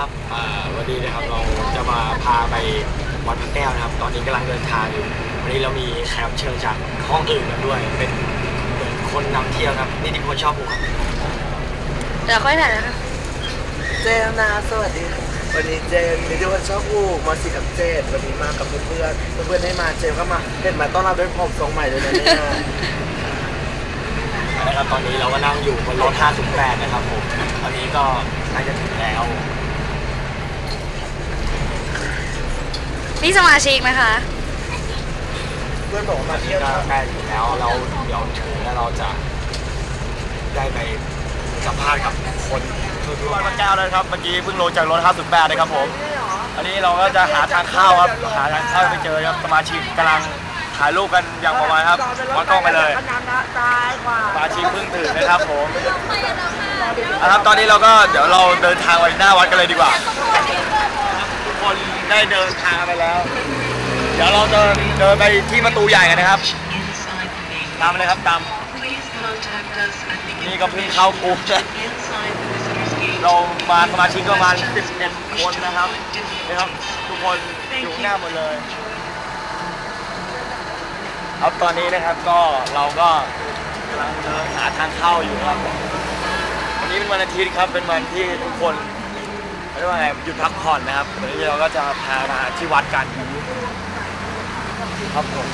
นะครับอ่าวันนี้นะครับเราจะมาพาไปวัดพระแก้วนะครับ ตอนนี้กำลังเดินทางอยู่วันนี้เรามีแขกรับเชิญจากห้องอื่นมาด้วย เป็นเหมือนคนนำเที่ยวครับนิติพลชอบผมครับเดี๋ยวค่อยถ่ายนะคะเจนนะสวัสดีค่ะวันนี้เจนนิติวัฒน์ชอบอูกมาสิกับเจนวันนี้มากับเพื่อนๆเพื่อนๆให้มาเจนก็มาเห็นมาต้อนรับด้วยผมทรงใหม่เลยนะเนี่ยนะครับตอนนี้เราก็นั่งอยู่บนรถ 508 นะครับผมตอนนี้ก็ใกล้จะถึงแล้ว นี่สมาชิกนะคะ เพื่อนบอกว่ามาเที่ยวก็ใกล้ถึงแล้วเราเดี๋ยวถึงแล้วเราจะได้ไปสัมภาษณ์กับคนทั่วๆวัดพระแก้วแล้วนะครับเมื่อกี้เพิ่งลงจากรถ58นะครับผม อันนี้เราก็จะหาทางเข้าครับ หาทางเข้าไม่เจอครับสมาชิกกำลังถ่ายรูปกันอย่างประมาณครับวัดกล้องไปเลยสมาชิกเพิ่งตื่นะครับผมนะครับตอนนี้เราก็เดี๋ยวเราเดินทางไปหน้าวัดกันเลยดีกว่า ได้เดินทางไปแล้ว เดี๋ยวเราเดินเดินไปที่ประตูใหญ่กันนะครับ ตามเลยครับตาม นี่ก็เพิ่งเข้ากลุ่มเรามาสมาชิกก็ประมาณ11คนนะครับนี่ครับ ทุกคนอยู่หน้าหมดเลย ครับตอนนี้นะครับก็เราก็กำลังเดินหาทางเข้าอยู่ครับวันนี้เป็นวันอาทิตย์ครับเป็นวันที่ทุกคน เรียกว่าไงหยุดพักผ่อนนะครับเดี๋ยวนี้เราก็จะพามาที่วัดกันครับผม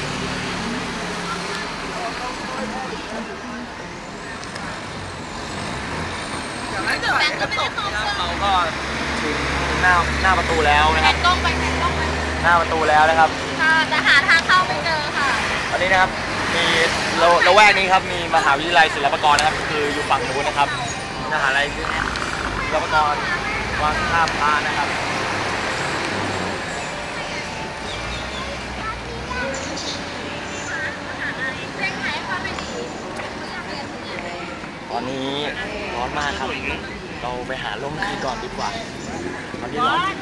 เราก็ถึงหน้าหน้าประตูแล้วนะครับกล้องไปแกล้องไปหน้าประตูแล้วนะครับ ค่ะแต่หาทางเข้าไม่เจอค่ะ ตอนนี้นะครับมีเราเราแวกนี้ครับมีมหาวิทยาลัยศิลปากรนะครับ คืออยู่ฝั่งนู้นนะครับมหาลัยศิลปากร วังท่าพระนะครับตอนนี้ร้อนมากครับ เราไปหาร่มกินก่อนดีกว่าตอนนี้ร้อน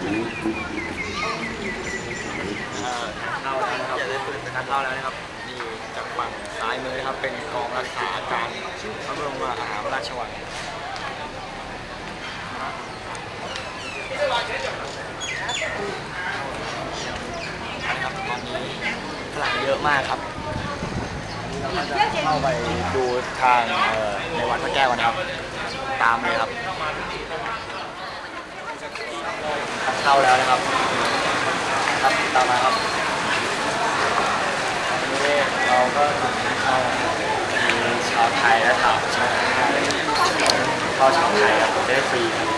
อ่าทางเข้าแล้วนะครับเข้าแล้วนะครับนี่จากฝั่งซ้ายมือนะครับ เป็นกองรักษาการพระบรมมหาราชวัง ครับตอนนี้พลังเยอะมากครับเราก็จะเข้าไปดูทางในวัดพระแก้วกันครับ ตามเลยครับ เข้าแล้วนะครับ ครับตามมาครับวันนี้เราก็เข้ามีชาวไทยและชาวชาวไทยเข้าชาวไทยครับได้ฟรีครับ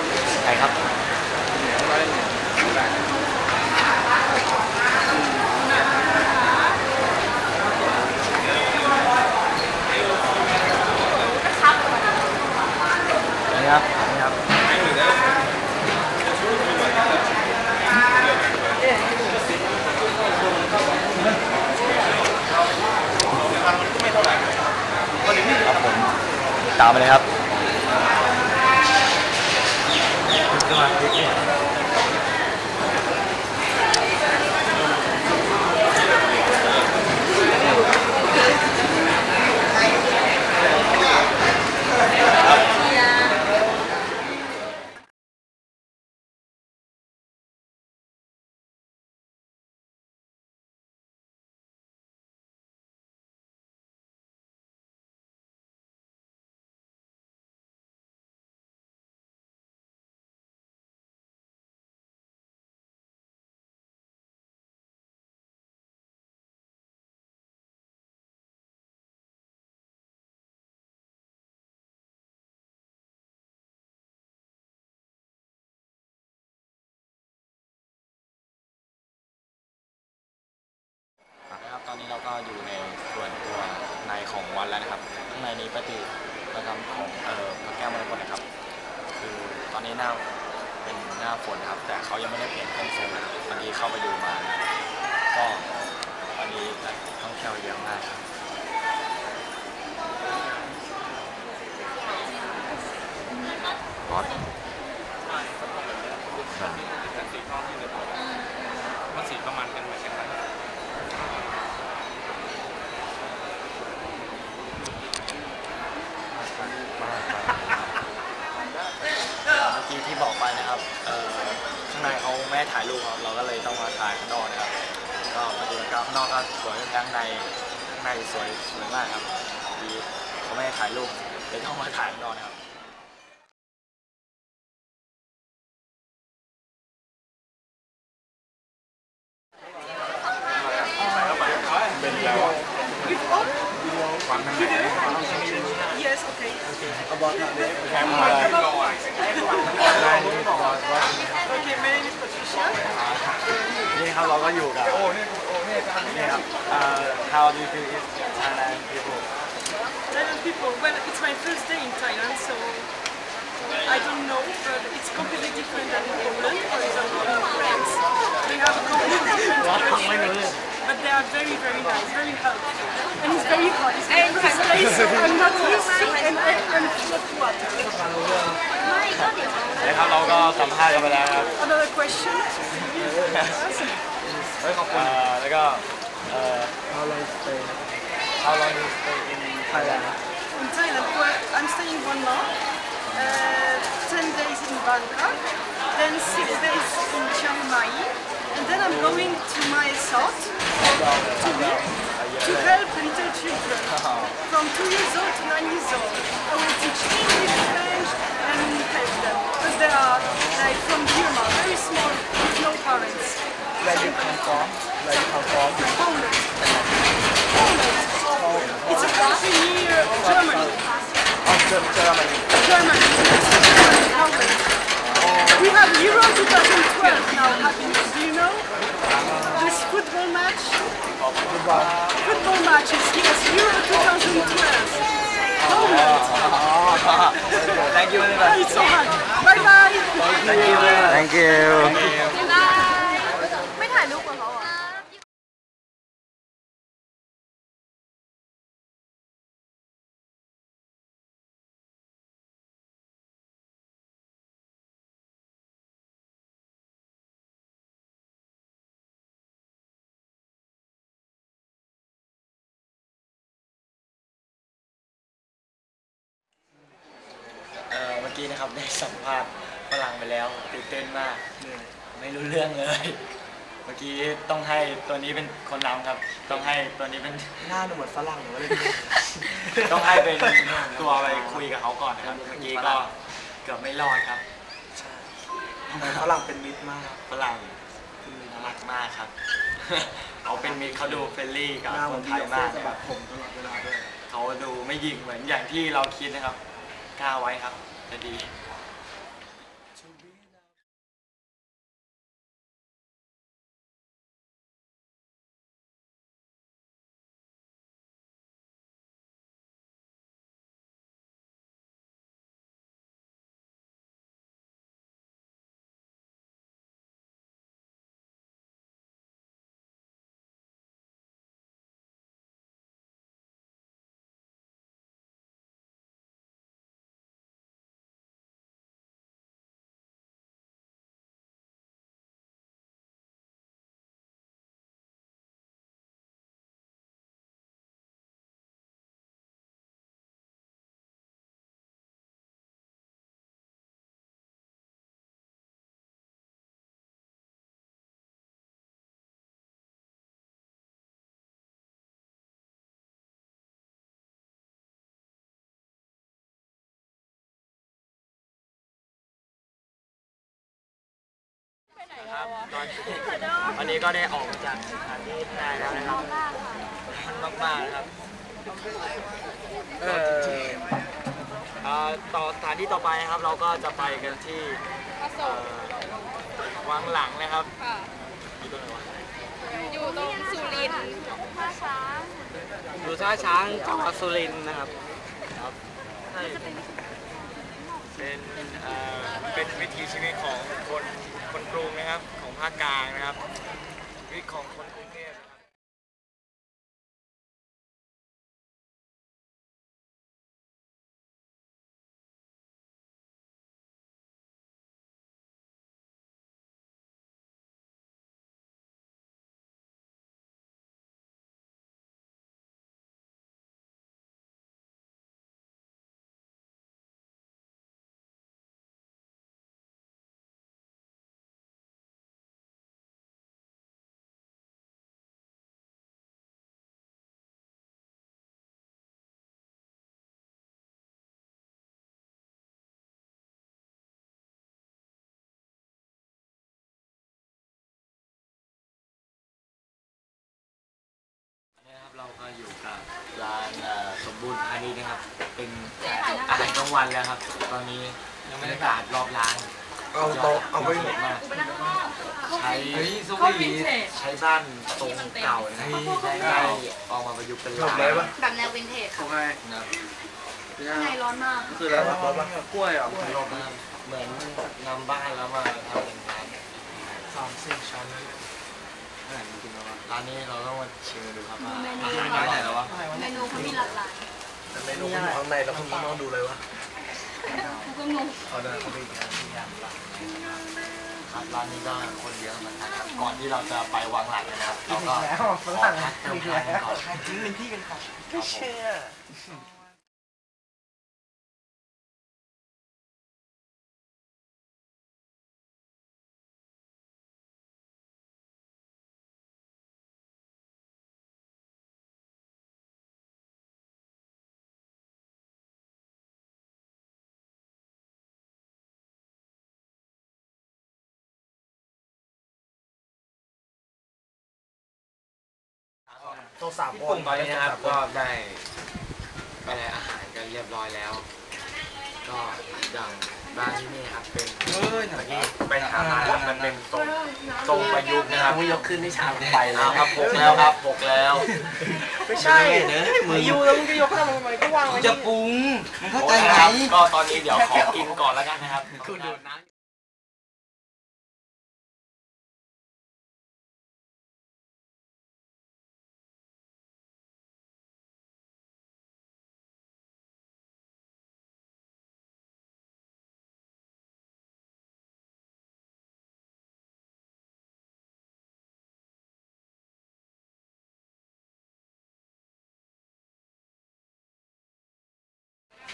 ไปครับ นะครับตอนนี้เราก็อยู่ในส่วนตัวในของวัดแล้วนะครับ ข้างในนี้ปฏิประกรรมของเอ่อพระแก้วมรกตนะครับ คือตอนนี้หน้าเป็นหน้าฝนนะครับ แต่เขายังไม่ได้เปลี่ยนเครื่องทรงนะครับเมื่อกี้เข้าไปดูมานะครับก็ตอนนี้นักท่องเที่ยวเยอะมากครับวัดมันสีประมาณกันเหมือนกันไหม มา กี้ที่บอกไปนะครับเอ่อข้างในเขาไม่ถ่ายรูปครับเราก็เลยต้องมาถ่ายข้างนอกนะครับ ก็มาดูกันข้างนอกก็สวยข้างในข้างในสวยสวยมากครับดีเขาไม่ถ่ายรูปเลยต้องมาถ่ายข้างนอกนะครับ เป็นแล้วความข้างใน Yes, okay. แคมป์อะไร Okay, my name is Patricia. นี่ครับเราก็อยู่กับนี่ครับเอ่อ how do you feel it Thailand people Thailand people. Well, it's my first day in Thailand, so I don't know, but it's completely different than in Poland. For example, in France, they have a completely different culture, but they are very, very nice, very helpful, and it's very hot. It's a first place, so I'm not used to, and I am full of water. นะครับเราก็สัมภาษณ์กันไปแล้วครับ Another question? เฮ้ยขอบคุณแล้วก็เอ่อ how long stay how long you stay in Thailand In Thailand, well, I'm staying one month, uh, 10 days in Bangkok, then 6 days in Chiang Mai, and then I'm going to Mae Sot for two weeks to help little children from 2 years old to 9 years old. I will teach English, French, and help them because they are like from Burma, very small, with no parents. Where you come from Where you come from Poland. Poland. It's a country near Germany. Oh, Ger- Germany Germany. Germany, Poland. We have Euro 2012 now happening. Do you know? This football match. Football matches. Yes, Euro 2012. Poland. thank you very Ah, much it's so hard. Bye bye. thank you thank you ไม่ถ่ายรูปกับเขาเหรอ เ ะ ครับได้สัมภาษณ์ฝรั่งไปแล้วตื่นเต้นมากไม่รู้เรื่องเลย เมื่อกี้ต้องให้ตัวนี้เป็นคนนำครับ ต้องให้ตัวนี้เป็นหน้าหนูเหมือนฝรั่งเลยต้องให้เป็นตัวไปคุยกับเขาก่อนนะครับ เมื่อกี้ก็เกือบไม่รอดครับฝรั่งเป็นมิตรมากฝรั่งน่ารักมากครับเขาเป็นมิตรเขาดูเฟรนลี่กับหน้าคเหมือนนไทพี่ยโอเฟ่มากสะนะคบัรับดผมตลอดเวลาด้วยเขาดูไม่ยิงเหมือนอย่างที่เราคิดนะครับกล้าไว้ครับ จ ครับตอนตอนนี้ก็ได้ออกมาจากสถานที่ได้แล้วนะครับมันมากๆนะครับเออเอ่อต่อสถานที่ต่อไปนะครับ เราก็จะไปกันที่เอ่อวังหลังนะครับอยู่ตรงไหนวะอยู่ตรงสุรินทร์ท่าช้างดูท่าช้างจังหวัดสุรินทร์นะครับครับใช่เป็นเอ่อเป็นวิถีชีวิตของคน คนกรุงนะครับของภาคกลางนะครับชีวิของคนกรุง เทพนะครับบูรณ์พาณิชย์นะครับ เป็นอาหารกลางวันแล้วครับ ตอนนี้ยังไม่ได้กาศรอบร้านเอาโต๊ะเอาไปยดมากใช้ใช้บ้านทรงเก่านะครับได้ออกมาประยุกต์เป็นหลบร้านเลยปะแบบแนววินเทจค่ะนะครับข้างในร้อนมากคืออะไรวะวะกล้วยเหรอเหมือนนำบ้านแล้วมาทำเป็นร้านสามสี่ชั้น ร้านนี้เราต้องมาชิมดูครับว่าเมนูอาหารร้านไหนแล้ววะเมนูเขามีหลากหลายแต่เมนูมันอยู่ข้างในแล้วคุณต้องดูเลยวะกูก็งงเอาได้เขาไปอีกแล้วครับร้านนี้ก็คนเยอะเหมือนกันครับก่อนที่เราจะไปวางหลังนะครับเราก็ขอพักเติมพลังกันก่อนจริงเป็นที่กันครับครับผม โต๊ะสามคกลุ่นมตอนนี้นะครับ ก็ได้ไปได้อาหารกันเรียบร้อยแล้ว ก็อย่างร้านที่นี่ครับเป็นเมื่อกี้ไปหามาแล้วมันเป็นทรงทรงประยุกต์นะครับมึงยกขึ้นที่ชามไปแล้อ่าวครับหกแล้วครับหกแล้ว ไม่ใช่มือยูแล้วมึงจะยกขึ้นทำไมก็วางไว้จะปรุงมันเข้าใจไหมครับก็ตอนนี้เดี๋ยวขอกินก่อนแล้วกันนะครับคุณดูน้ำ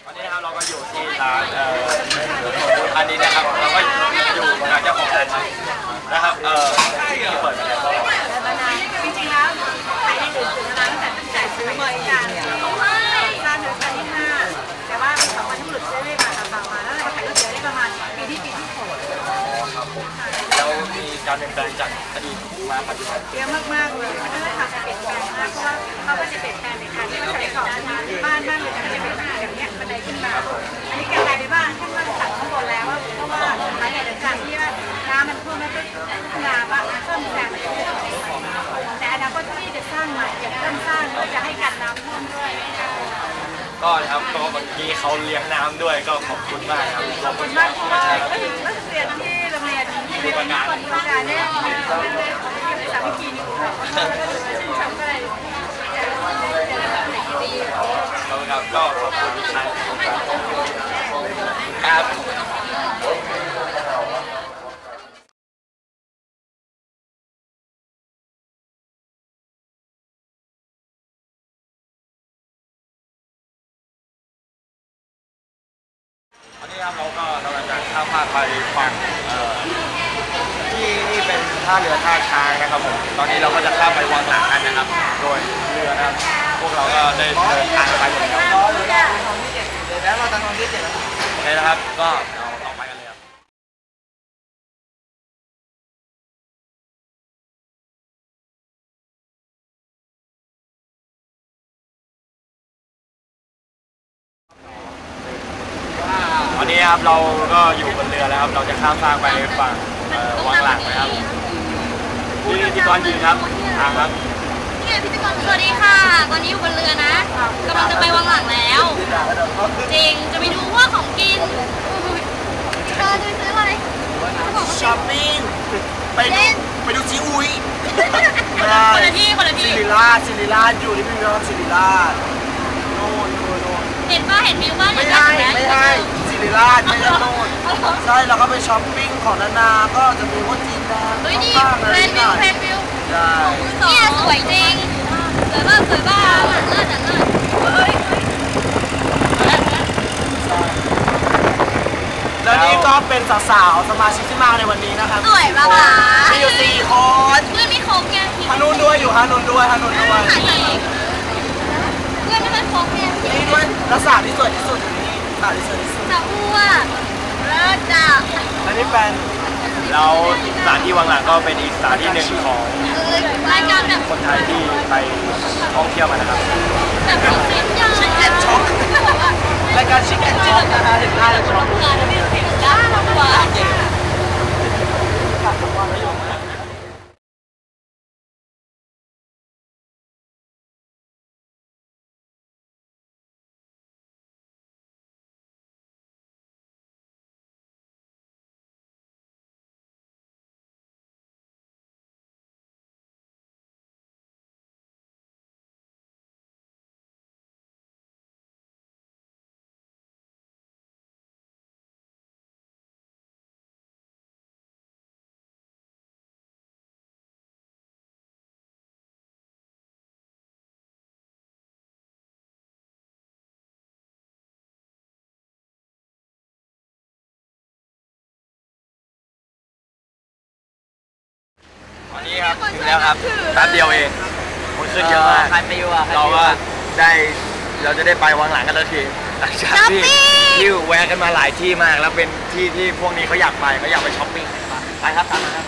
ตอนนี้นะครับเราก็อยู่ที่ร้านเอ่ออันนี้นะครับเราก็อยู่กับเจ้าของร้านนะครับเอ่อที่เปิดมาแล้วก็มานานจริงๆแล้วขายในอื่นถึงมานานตั้งแต่ตั้งแต่ซื้อมาอีกการสร้างเดือนที่ห้าแต่ว่าเป็นของวันที่หลุดเซเว่นมาต่างๆมาแล้วเราขายก๋วยเตี๋ยวได้ประมาณปีที่ปีที่หกแล้วมีการเปลี่ยนแปลงจากอดีตมาปัจจุบันเยอะมากๆเลยไม่ได้ทำเปลี่ยนแปลงมากเพราะว่าเขาก็จะเปลี่ยนแปลงในการที่เราใช้ของบ้านบ้านเลยางใหม่อยากเริ่มสร้างเพื่อจะให้กันน้ำท่วมด้วยก็นะครับก็เมื่อกี้เขาเลี้ยงน้ำด้วยก็ขอบคุณมากครับขอบคุณมากเพราะว่าก็อยู่นักเรียนที่โรงเรียนที่เรียนคนประการเนี่ยสามัคคีนี่ค่ะก็ชื่นชมก็เลยครับก็ขอบคุณทุกท่านครับ ครับเราก็เราจะข้ามพาดไปฝั่งที่นี่เป็นท่าเรือท่าช้างนะครับผมตอนนี้เราก็จะข้ามไปวังหลังกันนะครับ โดยเรือนะครับพวกเราก็ได้เดินทางไปหมดแล้วร้อนเลยนะเดี๋ยวแล้วเราจะนอนที่เจ็ดแล้วโอเคนะครับก็ นนี้ครับ เราก็อยู่บนเรือแล้วครับ เราจะข้ามฟากไปฝั่งเอ่อวังหลังนะครับที่ที่ตอนยืนครับทางครับนี่ไงพิธีกรสวัสดีค่ะ ตอนนี้อยู่บนเรือนะกำลังจะไปวังหลังแล้ว จริง จะไปดูพวกของกินเธอจะไปซื้ออะไรเขาบอกว่าช้อปปิ้งไปดูไปดูจีอุยคนละที่คนละซิที่ริราชซิริราชอยู่ที่พิพิธภัณฑ์ซิริรา ริราชไม่ได้โน่นใช่เราก็ไปช้อปปิ้งของนานาก็จะมีพวกจีนนะเฮ้ยนี่ข้างๆแพอะไรลนวินี่วน่ะแพลนวิวใช่เนี่ยสวยจริงสวยมากสวยมากเลิศเลิศเลิศแล้วนี่ก็เป็นสาวๆสมาชิกที่มาในวันนี้นะครับสวยปะคะมีอยู่สี่คนเพื่อนไม่ครบไงฮานุนด้วยอยู่ฮานุนด้วยฮานุนด้วยหาอีกเพื่อนไม่ค่อยครบไงนี่ด้วยแล้วสาวที่สวยที่สุดอยู่นี่สาวที่สวยที่ สุดสาวอ้วเลิศจ้ะอันนี้เป็นนแล้วสถานที่วังหลังก็เป็นอีกสถานที่หนึ่งของเออรายการแบบคนไทยที่ไปท่องเที่ยวมานะครับแบบของเซ็ตยาชิคเก้นช็อกรายการชิคแอนช็อกนะคะเห็นหน้าแล้วช็อกงานแล้วเนี่ยจ้าเรากว่าตอนนี้ ครับถึงแล้วครับแป๊บเดียวเองคนขึ้นเยอะมากใครไปอยู่อะเราก็ได้เราจะได้ไปวังหลังกันแล้วทีหลังจากที่ที่แวะกันมาหลายที่มาก แล้วเป็นที่ที่พวกนี้เขาอยากไปเขาอยากไปช้อปปิ้งไปครับตามมาครับ